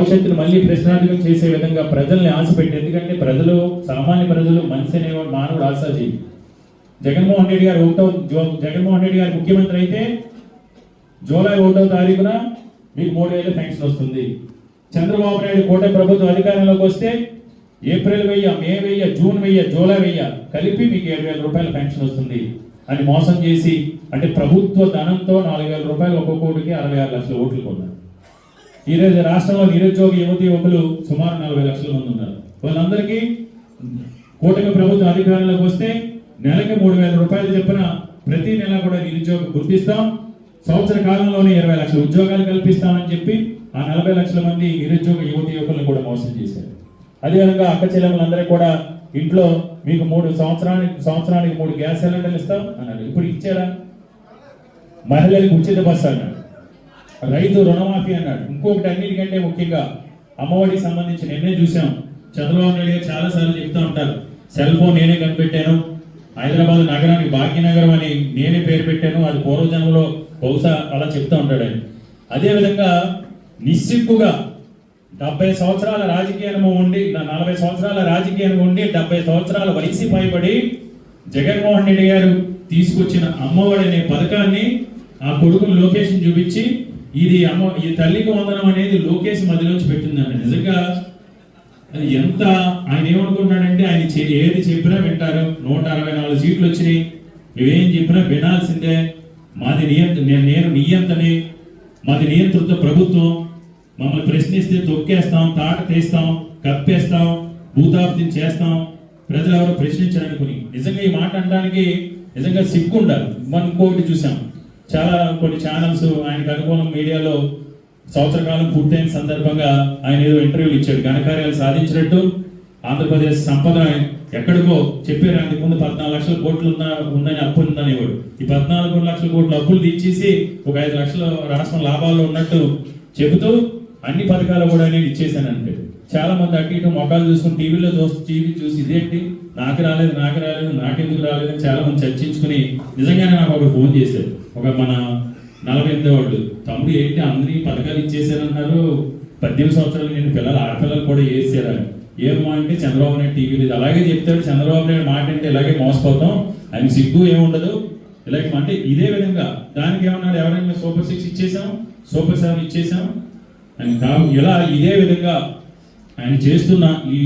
భవిష్యత్తును మళ్ళీ ప్రశ్నార్థకం చేసే విధంగా ప్రజల్ని ఆశ పెట్టి. ఎందుకంటే ప్రజలు సామాన్య ప్రజలు మనిషి అనేవాడు మానవుడు ఆశాజీవి జగన్మోహన్ రెడ్డి గారు ఒకటో జో- జగన్మోహన్ రెడ్డి గారు ముఖ్యమంత్రి అయితే జూలై ఒకటో తారీఖున మీకు మూడు వేల పెన్షన్ వస్తుంది. చంద్రబాబు నాయుడు కూటమి ప్రభుత్వం అధికారంలోకి వస్తే ఏప్రిల్ వెయ్య మే వెయ్య జూన్ వెయ్య జూలై వెయ్య కలిపి మీకు ఏడు వేల రూపాయల పెన్షన్ వస్తుంది. అని మోసం చేసి అంటే ప్రభుత్వ ధనంతో నాలుగు వేల రూపాయలు ఒక్కొక్కటికి అరవై ఆరు లక్షల ఓట్లు కొన్నారు ఈరోజు రాష్ట్రంలో నిరుద్యోగ యువతి యువకులు సుమారు నలభై లక్షల మంది ఉన్నారు. వాళ్ళందరికీ కూటమి ప్రభుత్వ అధికారంలోకి వస్తే నెలకి మూడు వేల రూపాయలు చెప్పిన ప్రతి నెల కూడా నిరుద్యోగం గుర్తిస్తాం. సంవత్సర కాలంలోనే ఇరవై లక్షల ఉద్యోగాలు కల్పిస్తామని చెప్పి ఆ నలభై లక్షల మంది నిరుద్యోగ యువతి యువకులను కూడా మోసం చేశారు. అదేవిధంగా అక్క చెల్లెములందరూ కూడా ఇంట్లో మీకు మూడు సంవత్సరానికి సంవత్సరానికి మూడు గ్యాస్ సిలిండర్లు ఇస్తాం అన్నారు. ఇప్పుడు ఇచ్చారా? మహిళలకు ఉచిత బస్సు అన్నారు. రైతు రుణమాఫీ అన్నాడు. ఇంకొకటి అన్నిటికంటే ముఖ్యంగా అమ్మఒడికి సంబంధించి నిన్నే చూసాం. చంద్రబాబు నాయుడు గారు చాలాసార్లు చెప్తూ ఉంటారు. సెల్ ఫోన్ నేనే కనిపెట్టాను. హైదరాబాద్ నగరానికి భాగ్యనగరం అని నేనే పేరు పెట్టాను. అది పూర్వజన్మలో బహుశా అలా చెప్తూ ఉంటాడు ఆయన. అదేవిధంగా నిస్సిగ్గుగా డెబ్బై సంవత్సరాల రాజకీయ అనుభవం ఉండి నలభై సంవత్సరాల రాజకీయ అనుభవం ఉండి డెబ్బై సంవత్సరాల వయసు పైబడి జగన్మోహన్ రెడ్డి గారు తీసుకొచ్చిన అమ్మఒడి అనే పథకాన్ని ఆ కొడుకును లొకేషన్ చూపించి ఇది అమ్మ ఈ తల్లికి వందనం అనేది లోకేష్ మధ్యలోంచి పెట్టిందండి నిజంగా అది ఎంత ఆయన ఏమనుకుంటున్నాడంటే ఆయన చె- ఏది చెప్పినా వింటారు. నూట అరవై నాలుగు సీట్లు వచ్చినాయి. నువ్వేం చెప్పినా వినాల్సిందే. మాది నియంత్ర నేను నేను నియంతని. మాది నియంత్రిత ప్రభుత్వం. మమ్మల్ని ప్రశ్నిస్తే తొక్కేస్తాం తాట తీస్తాం కప్పేస్తాం భూతాప్తి చేస్తాం. ప్రజలు ఎవరు ప్రశ్నించారనుకుని నిజంగా ఈ మాట అనడానికి నిజంగా సిగ్గుండాలి. మనం ఇంకొకటి చూసాం. చాలా కొన్ని ఛానల్స్ ఆయనకు అనుకూలం మీడియాలో సంవత్సర కాలం పూర్తయిన సందర్భంగా ఆయన ఏదో ఇంటర్వ్యూలు ఇచ్చాడు. ఘనకార్యాలు సాధించినట్టు ఆంధ్రప్రదేశ్ సంపద ఎక్కడికో చెప్పారు. అంతకు ముందు పద్నాలుగు లక్షల కోట్లు ఉన్న ఉందని అప్పు ఉందని ఇవ్వడు ఈ పద్నాలుగు లక్షల కోట్లు అప్పులు తీసేసి ఒక ఐదు లక్షల రాష్ట్రం లాభాల్లో ఉన్నట్టు చెబుతూ అన్ని పథకాలు కూడా నేను ఇచ్చేసానంటే చాలా మంది అటు ఇటు మొక్కలు చూసుకుని టీవీలో చూసి టీవీ చూసి ఇదేంటి నాకు రాలేదు నాకు రాలేదు నాకెందుకు రాలేదు అని చాలా మంది చర్చించుకుని నిజంగానే నాకు ఒక ఫోన్ చేశారు ఒక మన నలభై ఎనిమిది వాళ్ళు తమ్ముడు ఏంటి అందరి పథకాలు ఇచ్చేసారన్నారు పద్దెనిమిది సంవత్సరాలు నేను పిల్లలు ఆడపిల్లలు కూడా వేసారని ఏమో అంటే చంద్రబాబు నాయుడు టీవీలో లేదు. అలాగే చెప్తాడు చంద్రబాబు నాయుడు మాట అంటే ఇలాగే మోసపోతాం. ఆయన సిగ్గు ఏముండదు ఇలాగే అంటే ఇదే విధంగా దానికి ఏమన్నాడు ఎవరైనా సూపర్ సిక్స్ ఇచ్చేసాం సూపర్ సెవెన్ ఇచ్చేసాం అని కావు ఇలా ఇదే విధంగా ఆయన చేస్తున్న ఈ